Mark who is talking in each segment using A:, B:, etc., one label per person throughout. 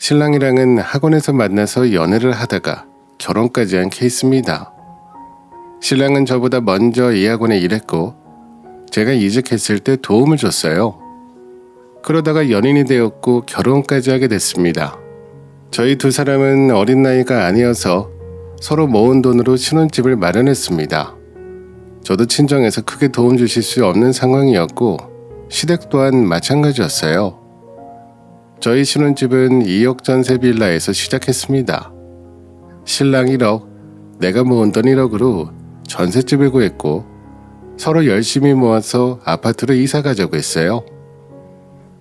A: 신랑이랑은 학원에서 만나서 연애를 하다가 결혼까지 한 케이스입니다. 신랑은 저보다 먼저 이 학원에 일했고 제가 이직했을 때 도움을 줬어요. 그러다가 연인이 되었고 결혼까지 하게 됐습니다. 저희 두 사람은 어린 나이가 아니어서 서로 모은 돈으로 신혼집을 마련했습니다. 저도 친정에서 크게 도움 주실 수 없는 상황이었고 시댁 또한 마찬가지였어요. 저희 신혼집은 2억 전세 빌라에서 시작했습니다. 신랑 1억, 내가 모은 돈 1억으로 전셋집을 구했고 서로 열심히 모아서 아파트로 이사 가자고 했어요.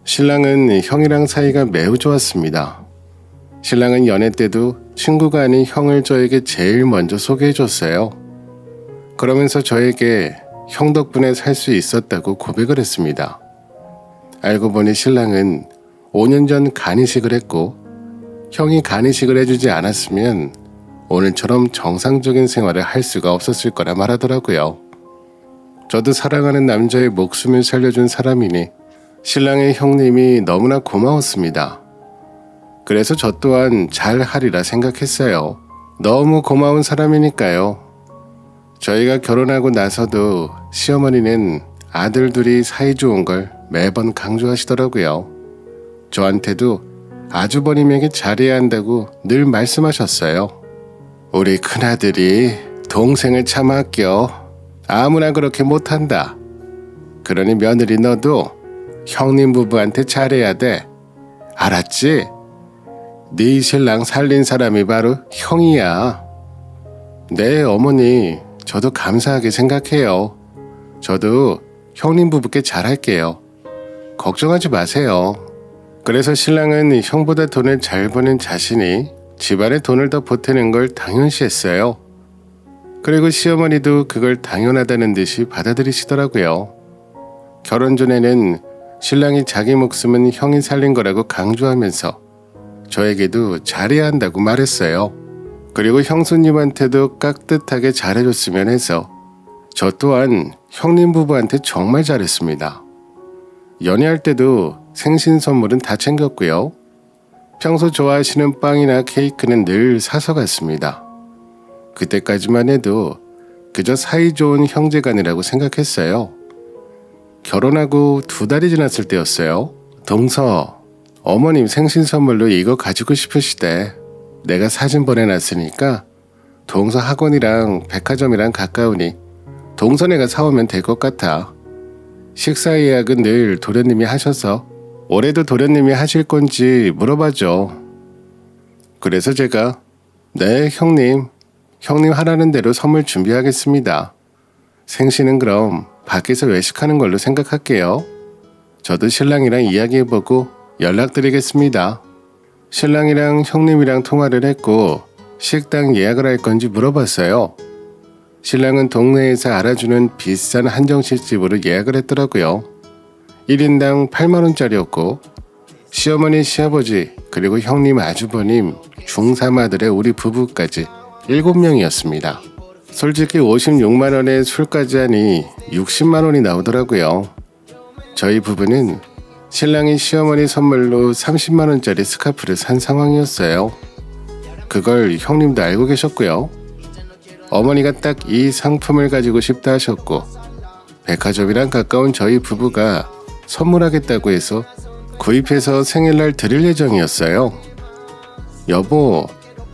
A: 신랑은 형이랑 사이가 매우 좋았습니다. 신랑은 연애 때도 친구가 아닌 형을 저에게 제일 먼저 소개해 줬어요. 그러면서 저에게 형 덕분에 살 수 있었다고 고백을 했습니다. 알고 보니 신랑은 5년 전 간이식을 했고 형이 간이식을 해주지 않았으면 오늘처럼 정상적인 생활을 할 수가 없었을 거라 말하더라고요. 저도 사랑하는 남자의 목숨을 살려준 사람이니 신랑의 형님이 너무나 고마웠습니다. 그래서 저 또한 잘 하리라 생각했어요. 너무 고마운 사람이니까요. 저희가 결혼하고 나서도 시어머니는 아들 둘이 사이 좋은 걸 매번 강조하시더라고요. 저한테도 아주버님에게 잘해야 한다고 늘 말씀하셨어요. 우리 큰아들이 동생을 참 아껴. 아무나 그렇게 못한다. 그러니 며느리 너도 형님 부부한테 잘해야 돼. 알았지? 네 신랑 살린 사람이 바로 형이야. 네, 어머니. 저도 감사하게 생각해요. 저도 형님 부부께 잘할게요. 걱정하지 마세요. 그래서 신랑은 형보다 돈을 잘 버는 자신이 집안에 돈을 더 보태는 걸 당연시했어요. 그리고 시어머니도 그걸 당연하다는 듯이 받아들이시더라고요. 결혼 전에는 신랑이 자기 목숨은 형이 살린 거라고 강조하면서 저에게도 잘해야 한다고 말했어요. 그리고 형수님한테도 깍듯하게 잘해줬으면 해서 저 또한 형님 부부한테 정말 잘했습니다. 연애할 때도 생신 선물은 다 챙겼고요. 평소 좋아하시는 빵이나 케이크는 늘 사서 갔습니다. 그때까지만 해도 그저 사이좋은 형제간이라고 생각했어요. 결혼하고 두 달이 지났을 때였어요. 동서, 어머님 생신 선물로 이거 가지고 싶으시대. 내가 사진 보내놨으니까 동서 학원이랑 백화점이랑 가까우니 동선애가 사오면 될 것 같아. 식사 예약은 늘 도련님이 하셔서 올해도 도련님이 하실 건지 물어봐줘. 그래서 제가 네 형님 형님 하라는 대로 선물 준비하겠습니다. 생신은 그럼 밖에서 외식하는 걸로 생각할게요. 저도 신랑이랑 이야기해보고 연락드리겠습니다. 신랑이랑 형님이랑 통화를 했고 식당 예약을 할 건지 물어봤어요. 신랑은 동네에서 알아주는 비싼 한정식 집으로 예약을 했더라고요. 1인당 8만원짜리였고 시어머니, 시아버지, 그리고 형님, 아주버님, 중3 아들의 우리 부부까지 7명이었습니다. 솔직히 56만원에 술까지 하니 60만원이 나오더라고요. 저희 부부는 신랑이 시어머니 선물로 30만원짜리 스카프를 산 상황이었어요. 그걸 형님도 알고 계셨고요. 어머니가 딱 이 상품을 가지고 싶다 하셨고, 백화점이랑 가까운 저희 부부가 선물하겠다고 해서 구입해서 생일날 드릴 예정이었어요. 여보,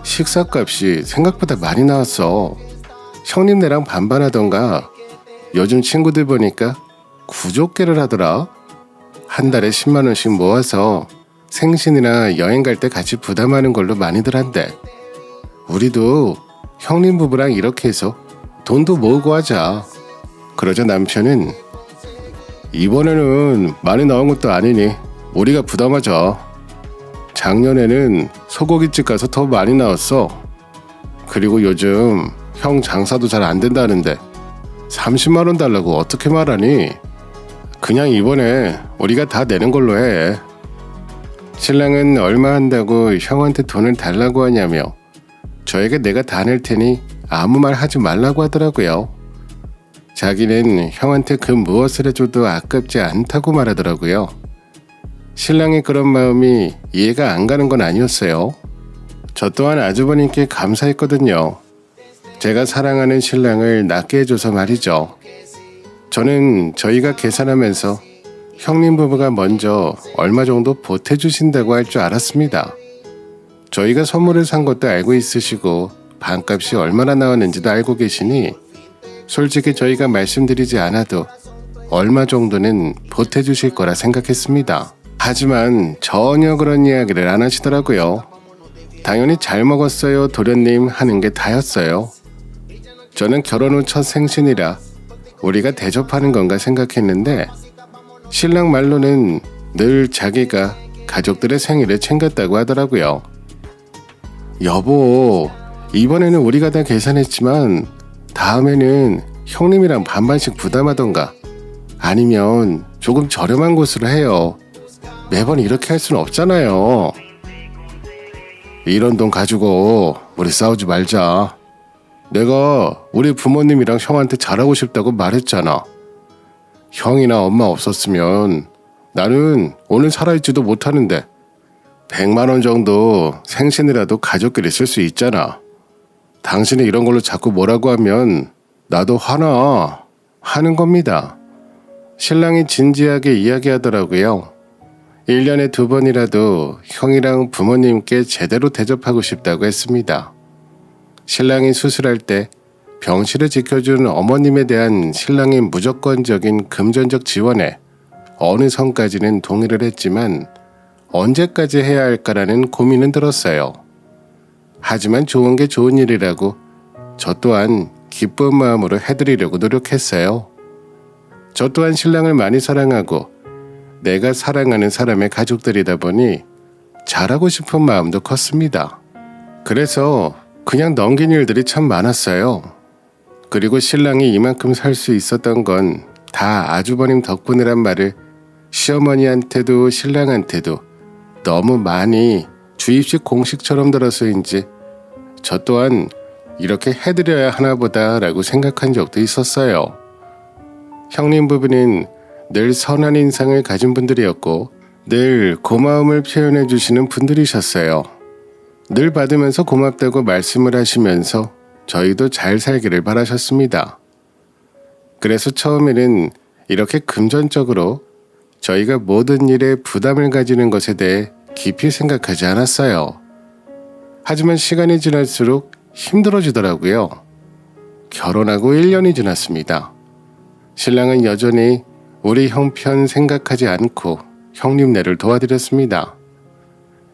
A: 식사값이 생각보다 많이 나왔어. 형님네랑 반반하던가 요즘 친구들 보니까 구족계를 하더라. 한 달에 10만 원씩 모아서 생신이나 여행 갈 때 같이 부담하는 걸로 많이들 한대. 우리도 형님 부부랑 이렇게 해서 돈도 모으고 하자. 그러자 남편은 이번에는 많이 나온 것도 아니니 우리가 부담하자. 작년에는 소고기집 가서 더 많이 나왔어. 그리고 요즘 형 장사도 잘 안 된다는데 30만 원 달라고 어떻게 말하니? 그냥 이번에 우리가 다 내는 걸로 해. 신랑은 얼마 한다고 형한테 돈을 달라고 하냐며 저에게 내가 다 낼 테니 아무 말 하지 말라고 하더라고요. 자기는 형한테 그 무엇을 해줘도 아깝지 않다고 말하더라고요. 신랑의 그런 마음이 이해가 안 가는 건 아니었어요. 저 또한 아주버님께 감사했거든요. 제가 사랑하는 신랑을 낫게 해줘서 말이죠. 저는 저희가 계산하면서 형님 부부가 먼저 얼마 정도 보태주신다고 할 줄 알았습니다. 저희가 선물을 산 것도 알고 있으시고 반값이 얼마나 나왔는지도 알고 계시니 솔직히 저희가 말씀드리지 않아도 얼마 정도는 보태주실 거라 생각했습니다. 하지만 전혀 그런 이야기를 안 하시더라고요. 당연히 잘 먹었어요 도련님 하는 게 다였어요. 저는 결혼 후 첫 생신이라 우리가 대접하는 건가 생각했는데 신랑 말로는 늘 자기가 가족들의 생일을 챙겼다고 하더라고요. 여보, 이번에는 우리가 다 계산했지만 다음에는 형님이랑 반반씩 부담하던가 아니면 조금 저렴한 곳으로 해요. 매번 이렇게 할 수는 없잖아요. 이런 돈 가지고 우리 싸우지 말자. 내가 우리 부모님이랑 형한테 잘하고 싶다고 말했잖아. 형이나 엄마 없었으면 나는 오늘 살아있지도 못하는데 100만 원 정도 생신이라도 가족끼리 쓸 수 있잖아. 당신이 이런 걸로 자꾸 뭐라고 하면 나도 화나 하는 겁니다. 신랑이 진지하게 이야기하더라고요. 1년에 두 번이라도 형이랑 부모님께 제대로 대접하고 싶다고 했습니다. 신랑이 수술할 때 병실을 지켜준 어머님에 대한 신랑의 무조건적인 금전적 지원에 어느 선까지는 동의를 했지만 언제까지 해야 할까라는 고민은 들었어요. 하지만 좋은 게 좋은 일이라고 저 또한 기쁜 마음으로 해드리려고 노력했어요. 저 또한 신랑을 많이 사랑하고 내가 사랑하는 사람의 가족들이다 보니 잘하고 싶은 마음도 컸습니다. 그래서 그냥 넘긴 일들이 참 많았어요. 그리고 신랑이 이만큼 살 수 있었던 건 다 아주버님 덕분이란 말을 시어머니한테도 신랑한테도 너무 많이 주입식 공식처럼 들어서인지 저 또한 이렇게 해드려야 하나보다라고 생각한 적도 있었어요. 형님 부부는 늘 선한 인상을 가진 분들이었고 늘 고마움을 표현해 주시는 분들이셨어요. 늘 받으면서 고맙다고 말씀을 하시면서 저희도 잘 살기를 바라셨습니다. 그래서 처음에는 이렇게 금전적으로 저희가 모든 일에 부담을 가지는 것에 대해 깊이 생각하지 않았어요. 하지만 시간이 지날수록 힘들어지더라고요. 결혼하고 1년이 지났습니다. 신랑은 여전히 우리 형편 생각하지 않고 형님네를 도와드렸습니다.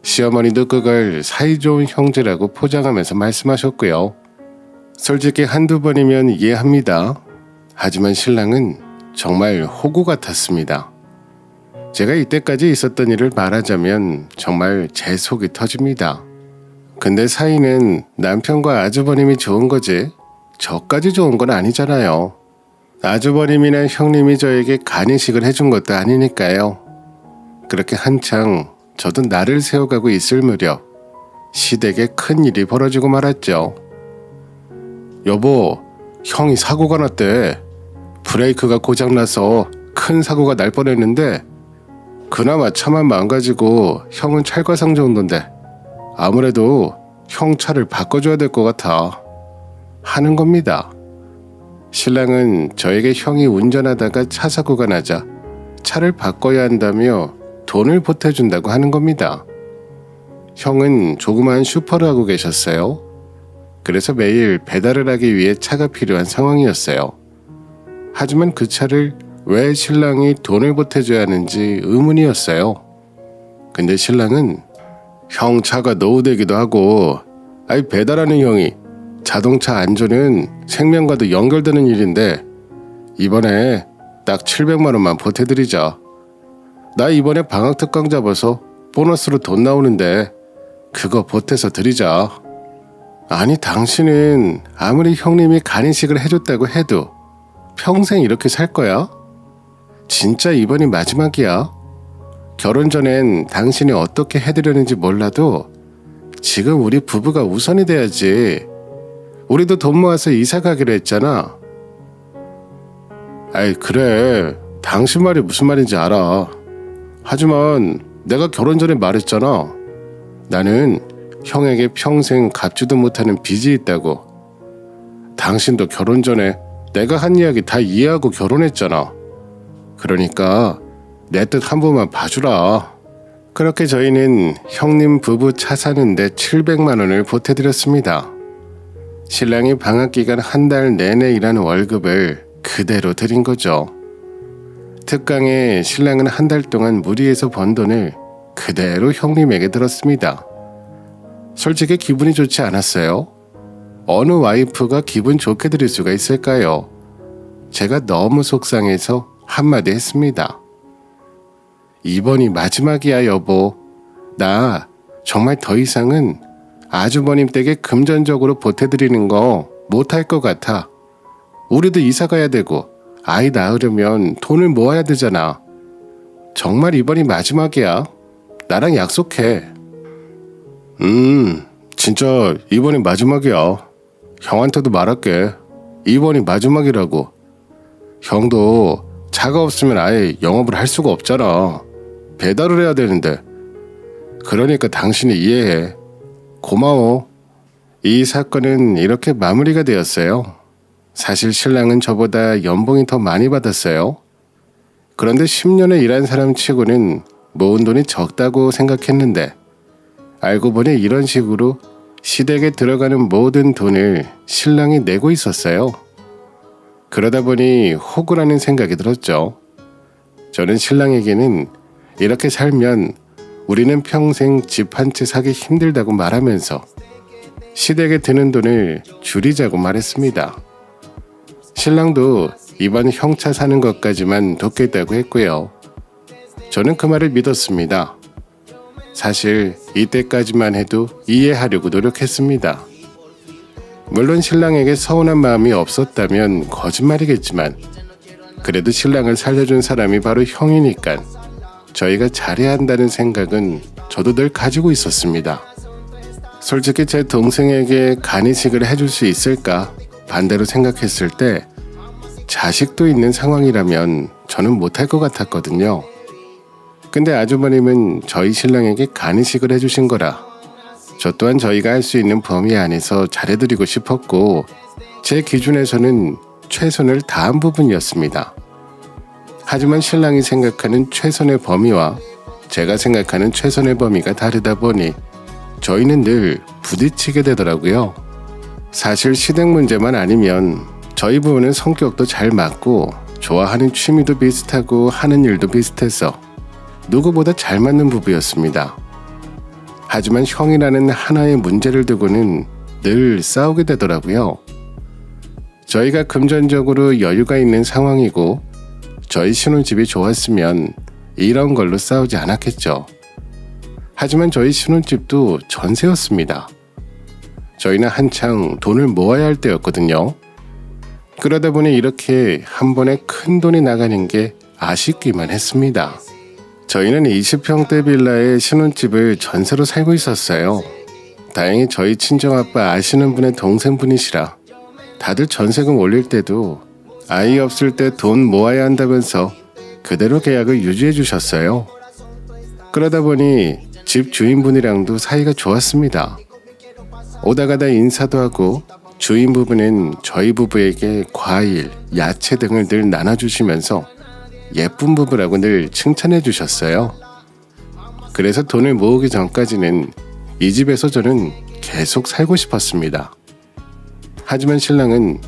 A: 시어머니도 그걸 사이좋은 형제라고 포장하면서 말씀하셨고요. 솔직히 한두 번이면 이해합니다. 하지만 신랑은 정말 호구 같았습니다. 제가 이때까지 있었던 일을 말하자면 정말 제 속이 터집니다. 근데 사이는 남편과 아주버님이 좋은 거지 저까지 좋은 건 아니잖아요. 아주버님이나 형님이 저에게 간이식을 해준 것도 아니니까요. 그렇게 한창 저도 나를 세워가고 있을 무렵 시댁에 큰 일이 벌어지고 말았죠. 여보, 형이 사고가 났대. 브레이크가 고장나서 큰 사고가 날 뻔했는데 그나마 차만 망가지고 형은 찰과상 정도인데 아무래도 형 차를 바꿔줘야 될 것 같아 하는 겁니다. 신랑은 저에게 형이 운전하다가 차 사고가 나자 차를 바꿔야 한다며 돈을 보태준다고 하는 겁니다. 형은 조그마한 슈퍼를 하고 계셨어요. 그래서 매일 배달을 하기 위해 차가 필요한 상황이었어요. 하지만 그 차를 왜 신랑이 돈을 보태줘야 하는지 의문이었어요. 근데 신랑은 형 차가 노후되기도 하고 아이 배달하는 형이 자동차 안전은 생명과도 연결되는 일인데 이번에 딱 700만 원만 보태드리자. 나 이번에 방학 특강 잡아서 보너스로 돈 나오는데 그거 보태서 드리자. 아니 당신은 아무리 형님이 간이식을 해줬다고 해도 평생 이렇게 살 거야? 진짜 이번이 마지막이야. 결혼 전엔 당신이 어떻게 해드렸는지 몰라도 지금 우리 부부가 우선이 돼야지. 우리도 돈 모아서 이사 가기로 했잖아. 아이, 그래. 당신 말이 무슨 말인지 알아. 하지만 내가 결혼 전에 말했잖아. 나는 형에게 평생 갚지도 못하는 빚이 있다고. 당신도 결혼 전에 내가 한 이야기 다 이해하고 결혼했잖아. 그러니까 내 뜻 한 번만 봐주라. 그렇게 저희는 형님 부부 차 사는데 700만 원을 보태드렸습니다. 신랑이 방학 기간 한 달 내내 일하는 월급을 그대로 드린 거죠. 특강에 신랑은 한 달 동안 무리해서 번 돈을 그대로 형님에게 들었습니다. 솔직히 기분이 좋지 않았어요. 어느 와이프가 기분 좋게 드릴 수가 있을까요? 제가 너무 속상해서 한마디 했습니다. 이번이 마지막이야, 여보. 나 정말 더 이상은 아주버님 댁에 금전적으로 보태드리는 거 못할 것 같아. 우리도 이사 가야 되고 아이 낳으려면 돈을 모아야 되잖아. 정말 이번이 마지막이야. 나랑 약속해. 음, 진짜 이번이 마지막이야. 형한테도 말할게. 이번이 마지막이라고. 형도 차가 없으면 아예 영업을 할 수가 없잖아. 배달을 해야 되는데. 그러니까 당신이 이해해. 고마워. 이 사건은 이렇게 마무리가 되었어요. 사실 신랑은 저보다 연봉이 더 많이 받았어요. 그런데 10년을 일한 사람 치고는 모은 돈이 적다고 생각했는데 알고 보니 이런 식으로 시댁에 들어가는 모든 돈을 신랑이 내고 있었어요. 그러다 보니 호구라는 생각이 들었죠. 저는 신랑에게는 이렇게 살면 우리는 평생 집 한 채 사기 힘들다고 말하면서 시댁에 드는 돈을 줄이자고 말했습니다. 신랑도 이번 형차 사는 것까지만 돕겠다고 했고요. 저는 그 말을 믿었습니다. 사실 이때까지만 해도 이해하려고 노력했습니다. 물론 신랑에게 서운한 마음이 없었다면 거짓말이겠지만 그래도 신랑을 살려준 사람이 바로 형이니까 저희가 잘해야 한다는 생각은 저도 늘 가지고 있었습니다. 솔직히 제 동생에게 간이식을 해줄 수 있을까 반대로 생각했을 때 자식도 있는 상황이라면 저는 못할 것 같았거든요. 근데 아주버님은 저희 신랑에게 간이식을 해주신 거라 저 또한 저희가 할 수 있는 범위 안에서 잘해드리고 싶었고 제 기준에서는 최선을 다한 부분이었습니다. 하지만 신랑이 생각하는 최선의 범위와 제가 생각하는 최선의 범위가 다르다 보니 저희는 늘 부딪히게 되더라고요. 사실 시댁 문제만 아니면 저희 부부는 성격도 잘 맞고 좋아하는 취미도 비슷하고 하는 일도 비슷해서 누구보다 잘 맞는 부부였습니다. 하지만 형이라는 하나의 문제를 두고는 늘 싸우게 되더라고요. 저희가 금전적으로 여유가 있는 상황이고 저희 신혼집이 좋았으면 이런 걸로 싸우지 않았겠죠. 하지만 저희 신혼집도 전세였습니다. 저희는 한창 돈을 모아야 할 때였거든요. 그러다 보니 이렇게 한 번에 큰 돈이 나가는 게 아쉽기만 했습니다. 저희는 20평대 빌라에 신혼집을 전세로 살고 있었어요. 다행히 저희 친정아빠 아시는 분의 동생분이시라 다들 전세금 올릴 때도 아이 없을 때 돈 모아야 한다면서 그대로 계약을 유지해 주셨어요. 그러다 보니 집 주인분이랑도 사이가 좋았습니다. 오다 가다 인사도 하고 주인 부부는 저희 부부에게 과일, 야채 등을 늘 나눠주시면서 예쁜 부부라고 늘 칭찬해 주셨어요. 그래서 돈을 모으기 전까지는 이 집에서 저는 계속 살고 싶었습니다. 하지만 신랑은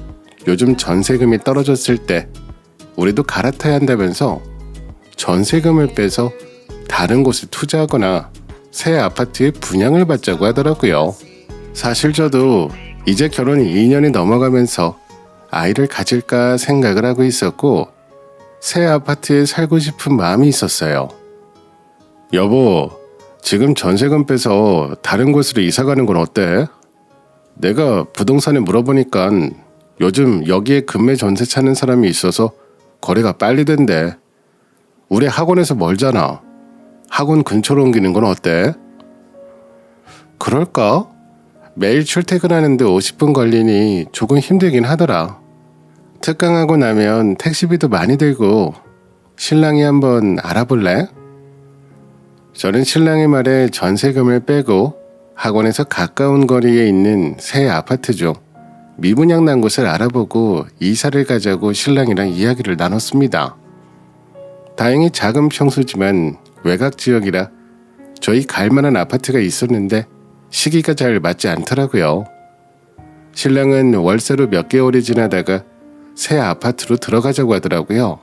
A: 요즘 전세금이 떨어졌을 때 우리도 갈아타야 한다면서 전세금을 빼서 다른 곳에 투자하거나 새 아파트에 분양을 받자고 하더라고요. 사실 저도 이제 결혼 2년이 넘어가면서 아이를 가질까 생각을 하고 있었고 새 아파트에 살고 싶은 마음이 있었어요. 여보, 지금 전세금 빼서 다른 곳으로 이사 가는 건 어때? 내가 부동산에 물어보니까 요즘 여기에 금매 전세 찾는 사람이 있어서 거래가 빨리 된대. 우리 학원에서 멀잖아. 학원 근처로 옮기는 건 어때? 그럴까? 매일 출퇴근하는데 50분 걸리니 조금 힘들긴 하더라. 특강하고 나면 택시비도 많이 들고 신랑이 한번 알아볼래? 저는 신랑의 말에 전세금을 빼고 학원에서 가까운 거리에 있는 새 아파트 중 미분양 난 곳을 알아보고 이사를 가자고 신랑이랑 이야기를 나눴습니다. 다행히 작은 평수지만 외곽 지역이라 저희 갈 만한 아파트가 있었는데 시기가 잘 맞지 않더라고요. 신랑은 월세로 몇 개월이 지나다가 새 아파트로 들어가자고 하더라고요.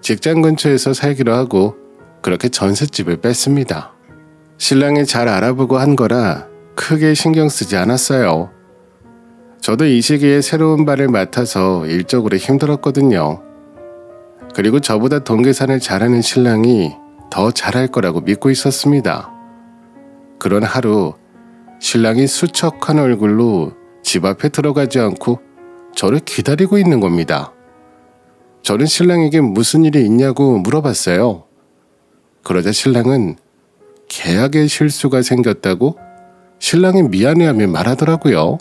A: 직장 근처에서 살기로 하고 그렇게 전셋집을 뺐습니다. 신랑이 잘 알아보고 한 거라 크게 신경 쓰지 않았어요. 저도 이 시기에 새로운 발을 맡아서 일적으로 힘들었거든요. 그리고 저보다 돈 계산을 잘하는 신랑이 더 잘할 거라고 믿고 있었습니다. 그런 하루 신랑이 수척한 얼굴로 집 앞에 들어가지 않고 저를 기다리고 있는 겁니다. 저는 신랑에게 무슨 일이 있냐고 물어봤어요. 그러자 신랑은 계약에 실수가 생겼다고 신랑이 미안해하며 말하더라고요.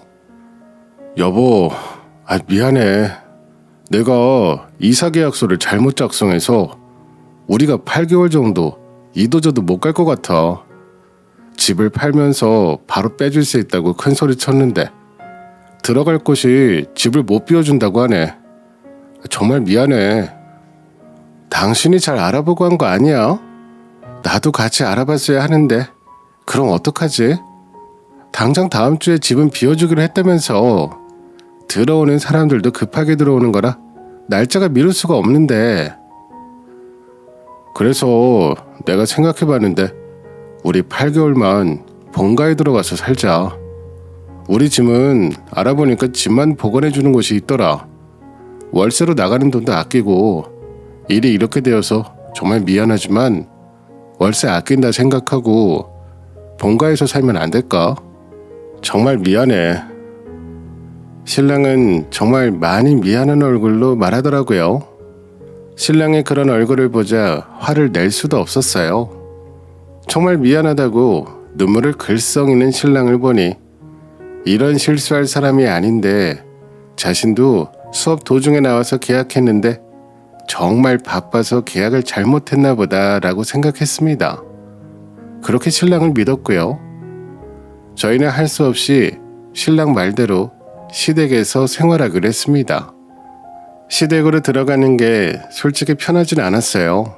A: 여보, 아 미안해. 내가 이사 계약서를 잘못 작성해서 우리가 8개월 정도 이도저도 못 갈 것 같아. 집을 팔면서 바로 빼줄 수 있다고 큰 소리 쳤는데 들어갈 곳이 집을 못 비워준다고 하네. 정말 미안해. 당신이 잘 알아보고 한 거 아니야? 나도 같이 알아봤어야 하는데 그럼 어떡하지? 당장 다음 주에 집은 비워주기로 했다면서 들어오는 사람들도 급하게 들어오는 거라 날짜가 미룰 수가 없는데 그래서 내가 생각해 봤는데 우리 8개월만 본가에 들어가서 살자. 우리 집은 알아보니까 집만 보관해 주는 곳이 있더라. 월세로 나가는 돈도 아끼고 일이 이렇게 되어서 정말 미안하지만 월세 아낀다 생각하고 본가에서 살면 안 될까? 정말 미안해. 신랑은 정말 많이 미안한 얼굴로 말하더라고요. 신랑의 그런 얼굴을 보자 화를 낼 수도 없었어요. 정말 미안하다고 눈물을 글썽이는 신랑을 보니 이런 실수할 사람이 아닌데 자신도 수업 도중에 나와서 계약했는데 정말 바빠서 계약을 잘못했나 보다라고 생각했습니다. 그렇게 신랑을 믿었고요. 저희는 할 수 없이 신랑 말대로 시댁에서 생활하기로 했습니다. 시댁으로 들어가는 게 솔직히 편하진 않았어요.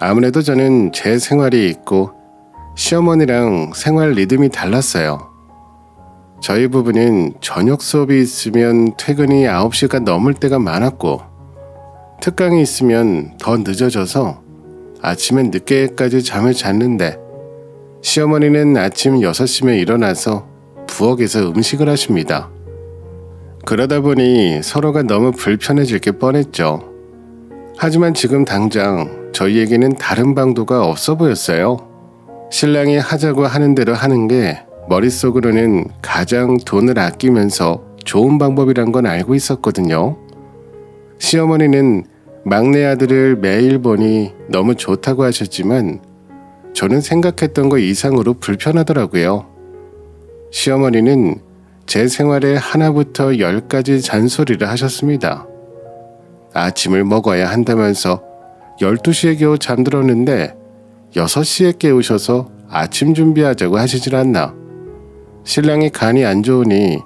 A: 아무래도 저는 제 생활이 있고 시어머니랑 생활 리듬이 달랐어요. 저희 부부는 저녁 수업이 있으면 퇴근이 9시가 넘을 때가 많았고 특강이 있으면 더 늦어져서 아침엔 늦게까지 잠을 잤는데 시어머니는 아침 6시면 일어나서 부엌에서 음식을 하십니다. 그러다 보니 서로가 너무 불편해질 게 뻔했죠. 하지만 지금 당장 저희에게는 다른 방도가 없어 보였어요. 신랑이 하자고 하는 대로 하는 게 머릿속으로는 가장 돈을 아끼면서 좋은 방법이란 건 알고 있었거든요. 시어머니는 막내 아들을 매일 보니 너무 좋다고 하셨지만 저는 생각했던 것 이상으로 불편하더라고요. 시어머니는 제 생활에 하나부터 열까지 잔소리를 하셨습니다. 아침을 먹어야 한다면서 12시에 겨우 잠들었는데 6시에 깨우셔서 아침 준비하자고 하시질 않나. 신랑이 간이 안 좋으니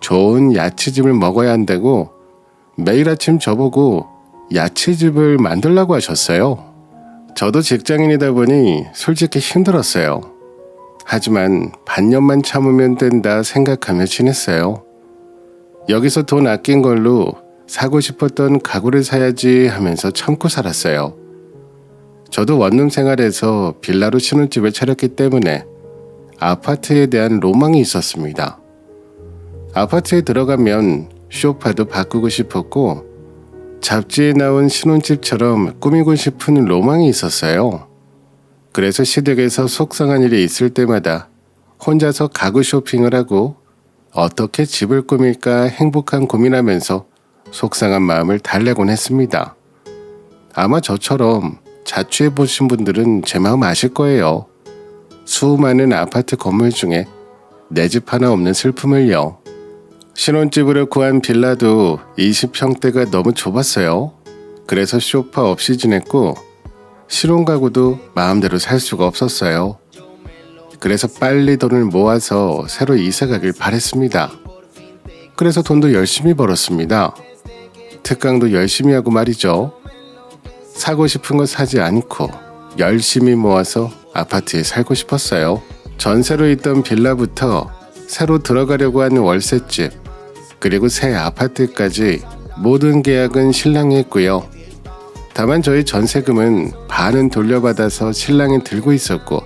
A: 좋은 야채즙을 먹어야 한다고 매일 아침 저보고 야채즙을 만들라고 하셨어요. 저도 직장인이다 보니 솔직히 힘들었어요. 하지만 반년만 참으면 된다 생각하며 지냈어요. 여기서 돈 아낀 걸로 사고 싶었던 가구를 사야지 하면서 참고 살았어요. 저도 원룸 생활에서 빌라로 신혼집을 차렸기 때문에 아파트에 대한 로망이 있었습니다. 아파트에 들어가면 쇼파도 바꾸고 싶었고 잡지에 나온 신혼집처럼 꾸미고 싶은 로망이 있었어요. 그래서 시댁에서 속상한 일이 있을 때마다 혼자서 가구 쇼핑을 하고 어떻게 집을 꾸밀까 행복한 고민하면서 속상한 마음을 달래곤 했습니다. 아마 저처럼 자취해 보신 분들은 제 마음 아실 거예요. 수많은 아파트 건물 중에 내 집 하나 없는 슬픔을요. 신혼집으로 구한 빌라도 20평대가 너무 좁았어요. 그래서 쇼파 없이 지냈고 실혼 가구도 마음대로 살 수가 없었어요. 그래서 빨리 돈을 모아서 새로 이사 가길 바랬습니다. 그래서 돈도 열심히 벌었습니다. 특강도 열심히 하고 말이죠. 사고 싶은 거 사지 않고 열심히 모아서 아파트에 살고 싶었어요. 전세로 있던 빌라부터 새로 들어가려고 하는 월세집, 그리고 새 아파트까지 모든 계약은 신랑이 했고요. 다만 저희 전세금은 반은 돌려받아서 신랑이 들고 있었고,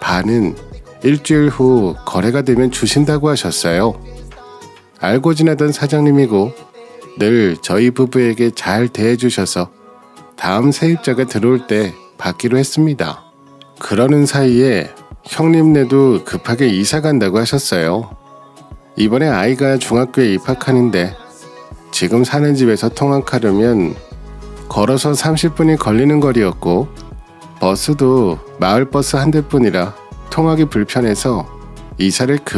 A: 반은 일주일 후 거래가 되면 주신다고 하셨어요. 알고 지내던 사장님이고 늘 저희 부부에게 잘 대해주셔서 다음 세입자가 들어올 때 받기로 했습니다. 그러는 사이에 형님네도 급하게 이사 간다고 하셨어요. 이번에 아이가 중학교에 입학하는데 지금 사는 집에서 통학하려면 걸어서 30분이 걸리는 거리였고 버스도 마을 버스 한 대뿐이라 통학이 불편해서 이사를 급